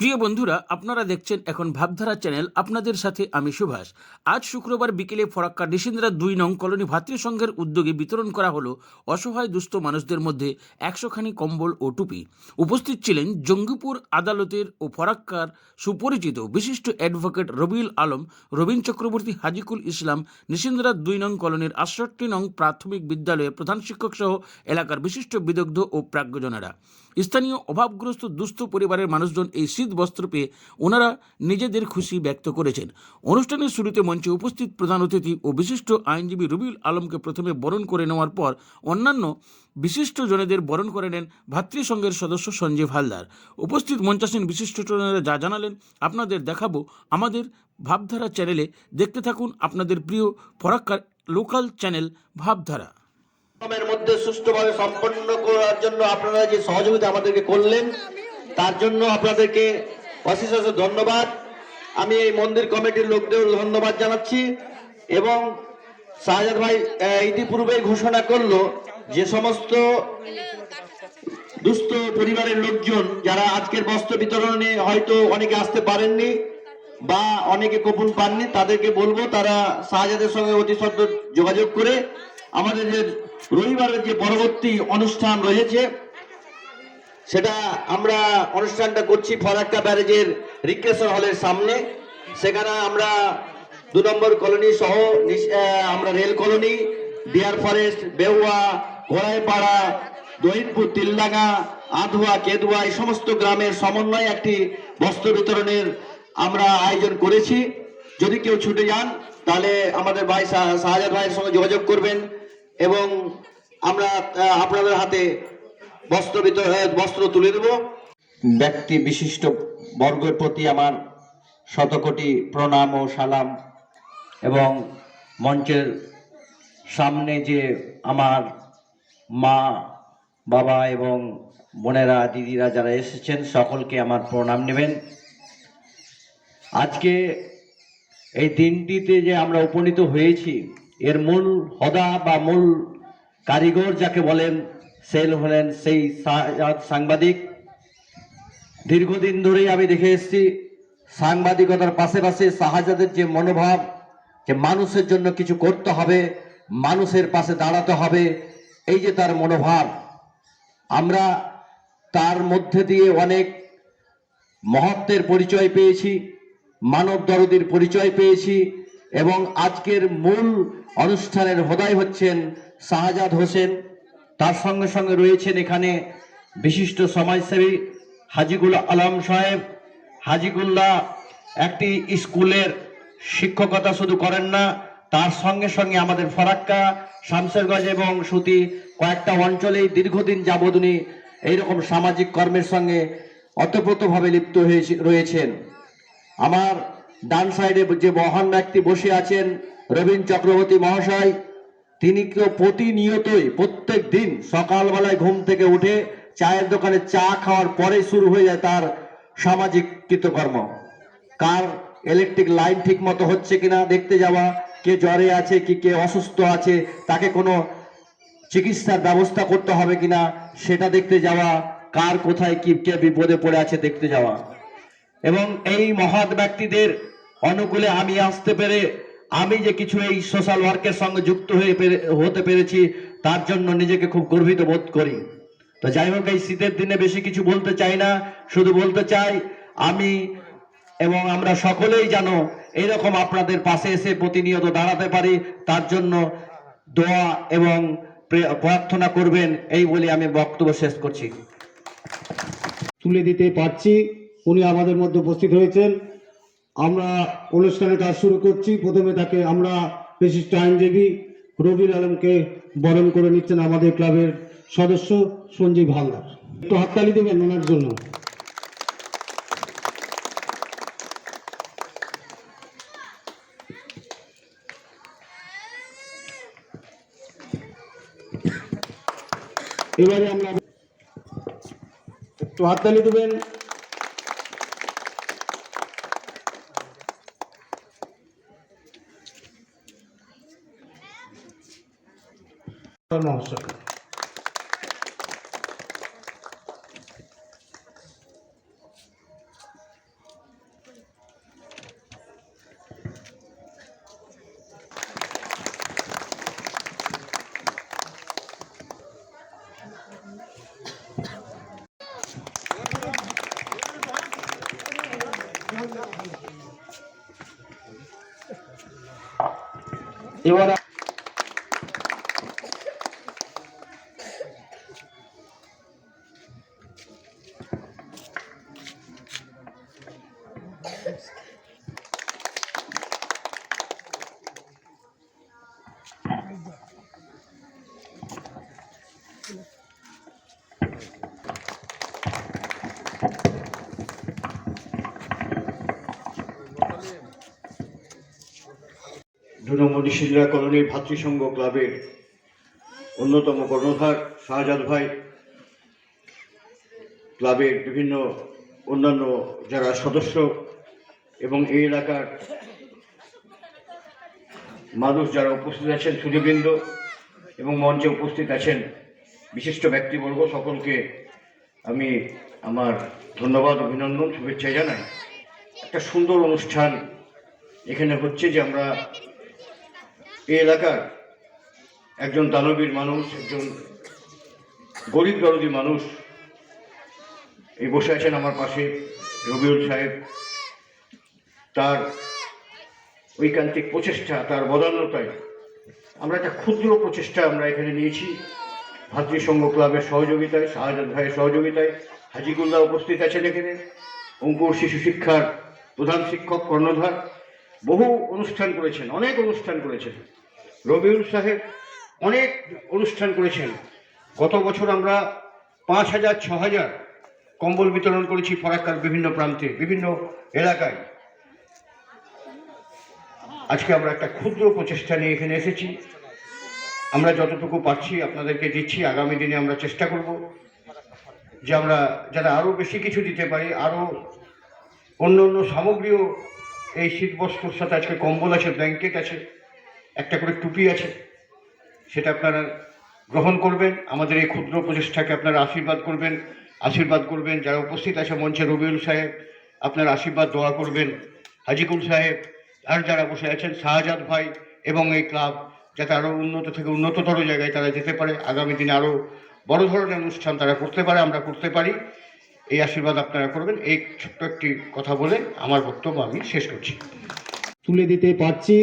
প্রিয় বন্ধুরা, আপনারা দেখছেন এখন ভাবধারা চ্যানেল। আপনাদের সাথে আমি সুভাষ। আজ শুক্রবার বিকেলে ফরাক্কা ডিসিন্দ্রা দুই নং কলোনি ভাতৃসংঘের উদ্যোগে বিতরণ করা হলো অসহায় দুস্থ মানুষদের মধ্যে একশোখানি কম্বল ও টুপি। উপস্থিত ছিলেন জঙ্গিপুর আদালতের ও ফরাক্কার সুপরিচিত বিশিষ্ট অ্যাডভোকেট রবিউল আলম, রবীন চক্রবর্তী হাজিকুল ইসলাম নিসিন্দ্রা দুই নং কলোনির আটষট্টি নং প্রাথমিক বিদ্যালয়ের প্রধান শিক্ষক সহ এলাকার বিশিষ্ট বিদগ্ধ ও প্রাজ্ঞজনেরা। স্থানীয় অভাবগ্রস্ত দুস্থ পরিবারের মানুষজন এই শীত বস্ত্র পেয়ে ওনারা নিজেদের খুশি ব্যক্ত করেছেন। অনুষ্ঠানের শুরুতে মঞ্চে উপস্থিত প্রধান অতিথি ও বিশিষ্ট আইনজীবী রবিউল আলমকে প্রথমে বরণ করে নেওয়ার পর অন্যান্য বিশিষ্ট জনেদের বরণ করে নেন ভাতৃসংঘের সদস্য সঞ্জীব হালদার। উপস্থিত মঞ্চাসীন বিশিষ্ট বিশিষ্টজনেরা যা জানালেন, আপনাদের দেখাবো আমাদের ভাবধারা চ্যানেলে। দেখতে থাকুন আপনাদের প্রিয় ফরাক্কার লোকাল চ্যানেল ভাবধারা। মধ্যে সুষ্ঠুভাবে সম্পন্ন করার জন্য আপনারা যে সহযোগিতা আমাদেরকে করলেন, তার জন্য আপনাদেরকে অশেষ অশেষ ধন্যবাদ। আমি এই মন্দির কমিটির লোকদের ধন্যবাদ জানাচ্ছি এবং শাহজাদ ভাই ইতিপূর্বে ঘোষণা করল যে সমস্ত দুস্থ পরিবারের লোকজন যারা আজকের বস্ত্র বিতরণে হয়তো অনেকে আসতে পারেননি বা অনেকে কুপন পাননি, তাদেরকে বলব তারা শাহজাদের সঙ্গে অতি সত্ত্বর যোগাযোগ করে আমাদের যে রবিবারের যে পরবর্তী অনুষ্ঠান রয়েছে, সেটা আমরা অনুষ্ঠানটা করছি ফরাক্কা ব্যারেজের রিক্রেশন হলের সামনে। সেখানে আমরা দু নম্বর কলোনি সহ আমরা rail colony deer forest Behua ঘোড়াইপাড়া, Dahinpur, Tildanga, Adhua, কেদুয়া, এই সমস্ত গ্রামের সমন্বয়ে একটি বস্ত্র বিতরণের আমরা আয়োজন করেছি। যদি কেউ ছুটে যান, তাহলে আমাদের ভাই শাহ- শাহজাদ ভাইয়ের সঙ্গে যোগাযোগ করবেন। এবং আমরা আপনাদের হাতে বস্ত্র বস্ত্র তুলে দেব। ব্যক্তি বিশিষ্ট বর্গের প্রতি আমার শতকোটি প্রণাম ও সালাম এবং মঞ্চের সামনে যে আমার মা, বাবা এবং বোনেরা, দিদিরা যারা এসেছেন, সকলকে আমার প্রণাম নেবেন। আজকে এই দিনটিতে যে আমরা উপনীত হয়েছি এর মূল হদা বা মূল কারিগর যাকে বলেন সেল হলেন সেই সাংবাদিক। দীর্ঘদিন ধরেই আমি দেখে এসেছি, সাংবাদিকতার পাশাপাশি শাহজাদের যে মনোভাব, যে মানুষের জন্য কিছু করতে হবে, মানুষের পাশে দাঁড়াতে হবে, এই যে তার মনোভাব। আমরা তার মধ্যে দিয়ে অনেক মহত্বের পরিচয় পেয়েছি মানব দরদির পরিচয় পেয়েছি এবং আজকের মূল অনুষ্ঠানের হোদাই হচ্ছেন শাহজাদ হোসেন। তার সঙ্গে সঙ্গে রয়েছেন এখানে বিশিষ্ট সমাজসেবী হাজিগুল আলম সাহেব। হাজিগুল্লাহ একটি স্কুলের শিক্ষকতা শুধু করেন না, তার সঙ্গে সঙ্গে আমাদের ফরাক্কা, শামসেরগঞ্জ এবং সুতি কয়েকটা অঞ্চলেই দীর্ঘদিন যাবৎ উনি এইরকম সামাজিক কর্মের সঙ্গে অতপ্রতভাবে লিপ্ত হয়েছে, রয়েছেন। আমার ডান সাইডে যে মহান ব্যক্তি বসে আছেন রবীন চক্রবর্তী মহাশয়, তিনি প্রতিনিয়তই প্রত্যেক দিন সকালবেলায় ঘুম থেকে উঠে চায়ের দোকানে চা খাওয়ার পরে শুরু হয়ে যায় তার সামাজিক কৃতকর্ম। কার ইলেকট্রিক লাইন ঠিক মতো হচ্ছে কিনা দেখতে যাওয়া, কে জ্বরে আছে, কি কে অসুস্থ আছে, তাকে কোনো চিকিৎসার ব্যবস্থা করতে হবে কিনা, সেটা দেখতে যাওয়া, কার কোথায় কি, কে বিপদে পড়ে আছে দেখতে যাওয়া। এবং এই মহৎ ব্যক্তিদের অনুকূলে আমি আসতে পেরে, আমি যে কিছু এই সোশ্যাল ওয়ার্কের সঙ্গে যুক্ত হয়ে হতে পেরেছি, তার জন্য নিজেকে খুব গর্বিত বোধ করি। তো যাই হোক, এই শীতের দিনে বেশি কিছু বলতে চাই না, শুধু বলতে চাই, আমি এবং আমরা সকলেই জানো এরকম আপনাদের পাশে এসে প্রতিনিয়ত দাঁড়াতে পারি, তার জন্য দোয়া এবং প্রে- প্রার্থনা করবেন, এই বলে আমি বক্তব্য শেষ করছি। তুলে দিতে পারছি। উনি আমাদের মধ্যে উপস্থিত হয়েছেন। আমরা অনুষ্ঠানের কাজ শুরু করছি। প্রথমে তাকে আমরা বিশিষ্ট আইনজীবী রবির আলমকে বরণ করে নিচ্ছেন আমাদের ক্লাবের সদস্য সঞ্জীব হালদার। একটু হাততালি দেবেন ওনার জন্য। এবারে আমরা একটু হাততালি দেবেন। Hermoso. ಇವರ দু নম্বর নিশিন্দ্রা কলোনির ভাতৃসংঘ ক্লাবের অন্যতম কর্ণধার শাহজাদ ভাই। ক্লাবের বিভিন্ন অন্যান্য যারা সদস্য এবং এই এলাকার মানুষ যারা উপস্থিত আছেন সুদীবৃন্দ এবং মঞ্চে উপস্থিত আছেন, বিশিষ্ট ব্যক্তিবর্গ সকলকে আমি আমার ধন্যবাদ, অভিনন্দন, শুভেচ্ছা জানাই। একটা সুন্দর অনুষ্ঠান এখানে হচ্ছে যে আমরা এই এলাকার একজন দানবীর মানুষ, একজন গরিব দরদি মানুষ। এই বসে আছেন আমার পাশে রবিউল সাহেব। তার ঐকান্তিক প্রচেষ্টা, তার বদান্যতায় আমরা একটা ক্ষুদ্র প্রচেষ্টা আমরা এখানে নিয়েছি। ভাতৃসংঘ ক্লাবের সহযোগিতায়, শাহজাদ ভাইয়ের সহযোগিতায় হাজিকুল্লাহ উপস্থিত আছেন এখানে। অঙ্কুর শিশু শিক্ষার প্রধান শিক্ষক কর্ণধার। বহু অনুষ্ঠান করেছেন, অনেক অনুষ্ঠান করেছেন। রবিউল সাহেব অনেক অনুষ্ঠান করেছেন। গত বছর আমরা পাঁচ হাজার, ছ হাজার কম্বল বিতরণ করেছি ফরাক্কার বিভিন্ন প্রান্তে, বিভিন্ন এলাকায়। আজকে আমরা একটা ক্ষুদ্র প্রচেষ্টা নিয়ে এখানে এসেছি। আমরা যতটুকু পারছি আপনাদেরকে দিচ্ছি, আগামী দিনে আমরা চেষ্টা করব যে আমরা যারা আরও বেশি কিছু দিতে পারি, আরও অন্য অন্য সামগ্রীও এই শীত শীতবস্ত্রর সাথে আজকে কম্বল আছে, ব্ল্যাঙ্কেট আছে, একটা করে টুপি আছে, সেটা আপনারা গ্রহণ করবেন। আমাদের এই ক্ষুদ্র প্রচেষ্টাকে আপনারা আশীর্বাদ করবেন আশীর্বাদ করবেন। যারা উপস্থিত আছে, মঞ্চে রবিউল সাহেব, আপনার আশীর্বাদ, দোয়া করবেন। হাজিকুল সাহেব, আর যারা বসে আছেন, শাহজাদ ভাই এবং এই ক্লাব, যাতে আরও উন্নত থেকে উন্নততর জায়গায় তারা যেতে পারে। আগামী দিনে আরও বড় ধরনের অনুষ্ঠান তারা করতে পারে, আমরা করতে পারি। এই আশীর্বাদ আপনারা করবেন। এই ছোট্ট একটি কথা বলে আমার বক্তব্য আমি শেষ করছি। তুলে দিতে পারছি,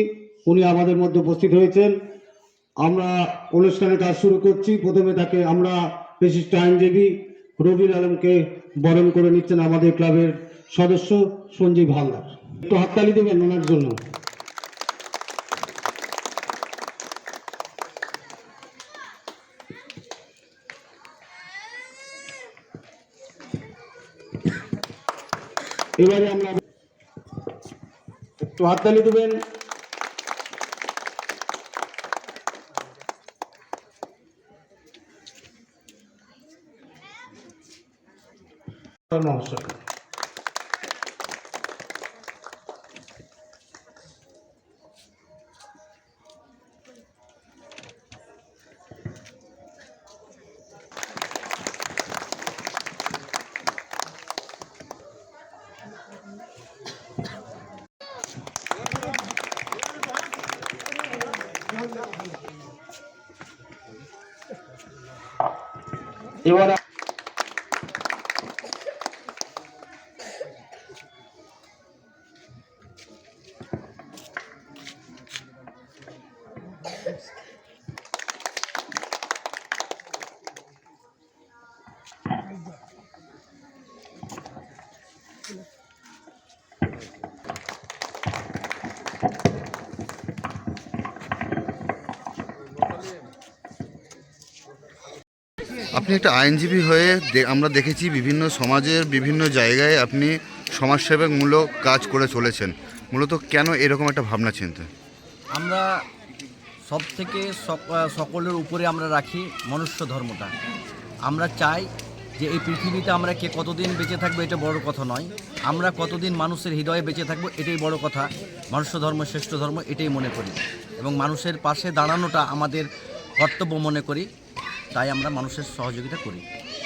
উনি আমাদের মধ্যে উপস্থিত হয়েছেন। আমরা অনুষ্ঠানে কাজ শুরু করছি। প্রথমে তাকে আমরা বিশিষ্ট আইনজীবী রবির আলমকে বরণ করে নিচ্ছেন আমাদের ক্লাবের সদস্য সঞ্জীব হালদার। একটু হাততালি দেবেন ওনার জন্য। এবারে আমরা একটু হাততালি দেবেন। নমস্কার এবার আপনি একটা আইনজীবী হয়ে আমরা দেখেছি বিভিন্ন সমাজের বিভিন্ন জায়গায় আপনি সমাজসেবামূলক কাজ করে চলেছেন। মূলত কেন এরকম একটা ভাবনা চিন্তা? আমরা সব থেকে সকলের উপরে আমরা রাখি মনুষ্য ধর্মটা। আমরা চাই যে এই পৃথিবীতে আমরা কে কতদিন বেঁচে থাকব এটা বড় কথা নয়। আমরা কতদিন মানুষের হৃদয়ে বেঁচে থাকব এটাই বড় কথা। মনুষ্য ধর্ম, শ্রেষ্ঠ ধর্ম এটাই মনে করি। এবং মানুষের পাশে দাঁড়ানোটা আমাদের কর্তব্য মনে করি। তাই আমরা মানুষের সহযোগিতা করি।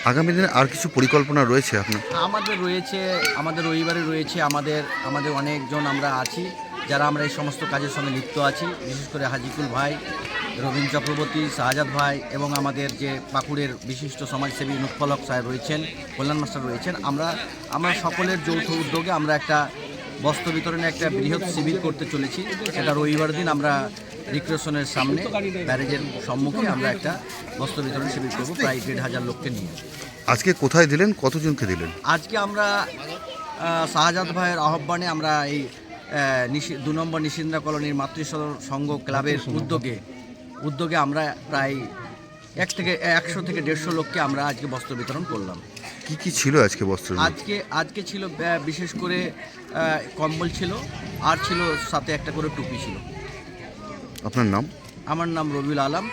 আগামী দিনে আর কিছু পরিকল্পনা রয়েছে আপনার? আমাদের রয়েছে আমাদের রবিবারে রয়েছে আমাদের আমাদের অনেকজন আমরা আছি যারা আমরা এই সমস্ত কাজের সঙ্গে লিপ্ত আছি বিশেষ করে হাজিকুল ভাই রবীন চক্রবর্তী শাহজাদ ভাই এবং আমাদের যে পাকুড়ের বিশিষ্ট সমাজসেবী নুৎফলক সাহেব রয়েছেন কল্যাণ মাস্টার রয়েছেন আমরা আমরা সকলের যৌথ উদ্যোগে আমরা একটা বস্ত্র বিতরণে একটা বৃহৎ শিবির করতে চলেছি। সেটা রবিবার দিন আমরা রিক্রেশনের সামনে ব্যারেজের সম্মুখে আমরা একটা বস্ত্র বিতরণ শিবির করব প্রায় দেড় হাজার লোককে নিয়ে। আজকে কোথায় দিলেন? কতজনকে দিলেন? আজকে আমরা শাহজাদ ভাইয়ের আহ্বানে আমরা এই দু নম্বর নিশিন্দ্রা কলোনির মাতৃসদন সংঘ ক্লাবের উদ্যোগে উদ্যোগে আমরা প্রায় এক থেকে একশো থেকে দেড়শো লোককে আমরা আজকে বস্ত্র বিতরণ করলাম। কি কি ছিল আজকে বস্ত্র আজকে আজকে ছিল বিশেষ করে কম্বল ছিল আর ছিল সাথে একটা করে টুপি ছিল। আপনার নাম? আমার নাম রবিউল আলম।